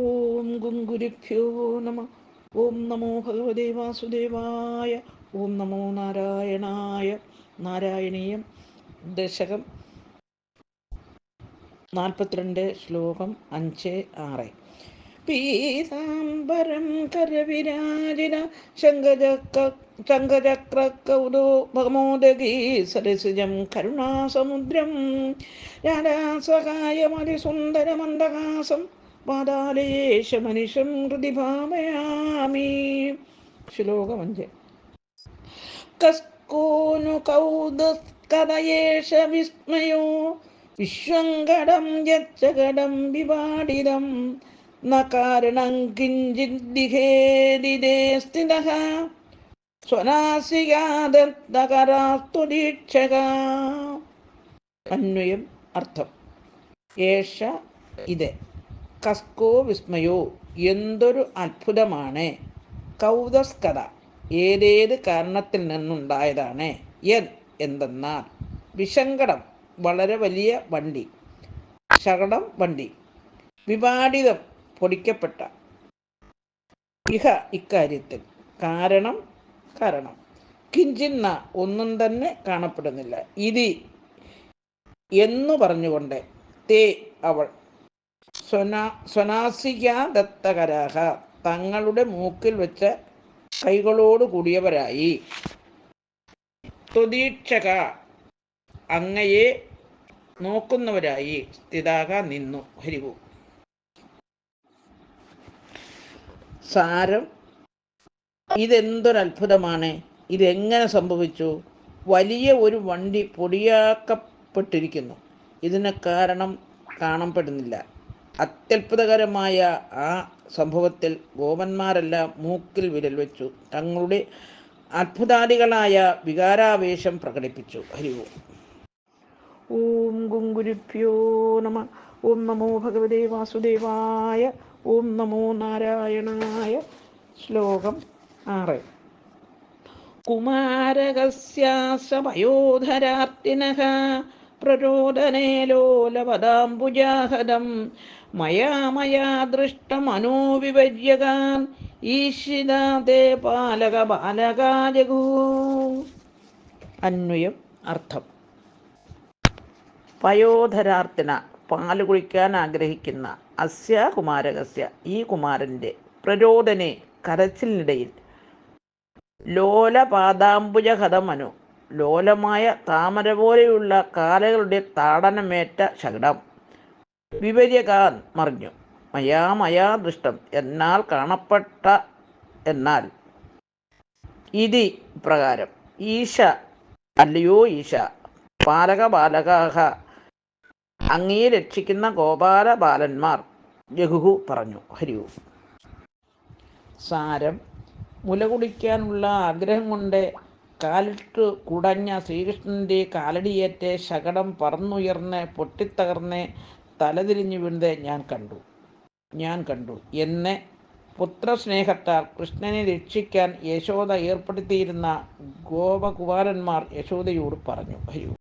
ഓം ഗുരുഭ്യോ നമ. ഓം നമോ ഭഗവതേ വാസുദേവായ. ഓം നമോ നാരായണായ. നാരായണീയം ദശകം. നാൽപ്പത്തിരണ്ട് ശ്ലോകം അഞ്ച് ആറ്. പീതാംബരം കരവിരാജിന ശങ്കചക്ര ശങ്കചക്രകൗതോ ഭഗമോദകീ സരസിജം കരുണാസമുദ്രം. രാരാസഹായമതിസുന്ദരമന്ദഹാസം പാതാലേശമനിഷം ഹൃദി ഭാവയാമി ശ്ലോകമഞ്ച്. കസ്കോനു കൗതുസ്കതയേഷ വിസ്മയോ. വിശ്വങ്കടം യച്ചകടം വിവാടിതം. ന കാരണം കിഞ്ചിദ്ദിഹേദിദേ സ്ഥിതഃ. സ്വനാസികാദത്തകരാസ്തുദീക്ഷക. അന്വയം അർത്ഥം. ഏഷ ഇത്. കസ്കോ വിസ്മയോ എന്തൊരു അത്ഭുതമാണ്. കൗതസ്കഥ ഏതേത് കാരണത്തിൽ നിന്നുണ്ടായതാണ്? എൻ എന്തെന്നാൽ വിശങ്കടം വളരെ വലിയ വണ്ടി ശകടം വണ്ടി വിവാടിതം പൊടിക്കപ്പെട്ട. ഇഹ ഇക്കാര്യത്തിൽ കാരണം കാരണം. കിഞ്ചിന്ന ഒന്നും തന്നെ കാണപ്പെടുന്നില്ല. ഇതി എന്നു പറഞ്ഞുകൊണ്ട് തേ അവൾ സ്വനാ സ്വനാസികാദത്തകരാഹ തങ്ങളുടെ മൂക്കിൽ വെച്ച കൈകളോട് കൂടിയവരായി. തുതീക്ഷക അങ്ങയെ നോക്കുന്നവരായി സ്ഥിതാക നിന്നു. ഹരിവു സാരം. ഇതെന്തൊരത്ഭുതമാണ്? ഇതെങ്ങനെ സംഭവിച്ചു? വലിയ ഒരു വണ്ടി പൊടിയാക്കപ്പെട്ടിരിക്കുന്നു. ഇതിന് കാരണം കാണപ്പെടുന്നില്ല. അത്യത്ഭുതകരമായ ആ സംഭവത്തിൽ ഗോപന്മാരെല്ലാം മൂക്കിൽ വിരൽ വെച്ചു. തങ്ങളുടെ അത്ഭുതാദികളായ വികാരാവേശം പ്രകടിപ്പിച്ചു. ഹരി ഓം. ഗുങ്കുരുപ്യോ നമ. ഓം നമോ ഭഗവതേ വാസുദേവായ. ഓം നമോ നാരായണായ. ശ്ലോകം ആറ്. കുമാരകസ്യാസമയോധരാർത്തിനഃ പ്രരോദനേ ലോലപദാംബുജാഹതം മയാ മയാ ദൃഷ്ടമനോവിപര്യകാൻ ഈശ്വരാതേ പാലക ബാലകാജകൂ. അന്വയം അർത്ഥം. പയോധരാർത്ഥന പാൽ കുളിക്കാൻ ആഗ്രഹിക്കുന്ന അസ്യ കുമാരകസ്യ ഈ കുമാരന്റെ പ്രരോദനെ കരച്ചിലിനിടയിൽ. ലോലപാദാംബുജഹതമനു ലോലമായ താമര പോലെയുള്ള കാലകളുടെ താടനമേറ്റ ശകടം. വിപര്യകാൻ മറിഞ്ഞു. മയാ മയാ ദൃഷ്ടം എന്നാൽ കാണപ്പെട്ട എന്നാൽ. ഇതി പ്രകാരം. ഈശ അല്ലയോ ഈശ പാലക ബാലകാഹ അങ്ങയെ രക്ഷിക്കുന്ന ഗോപാല ബാലന്മാർ ജഹുഹു പറഞ്ഞു. ഹരിയു സാരം മുല കുടിക്കാനുള്ള ആഗ്രഹം കൊണ്ട് കാലിട്ട് കുടഞ്ഞ ശ്രീകൃഷ്ണന്റെ കാലടിയേറ്റ് ശകടം പറന്നുയർന്ന് പൊട്ടിത്തകർന്ന് തലതിരിഞ്ഞു വീണത് ഞാൻ കണ്ടു. ഞാൻ കണ്ടു. എന്നെ പുത്രസ്നേഹത്താൽ കൃഷ്ണനെ രക്ഷിക്കാൻ യശോദ ഏർപ്പെടുത്തിയിരുന്ന ഗോപകുമാരന്മാർ യശോദയോട് പറഞ്ഞു. അയ്യോ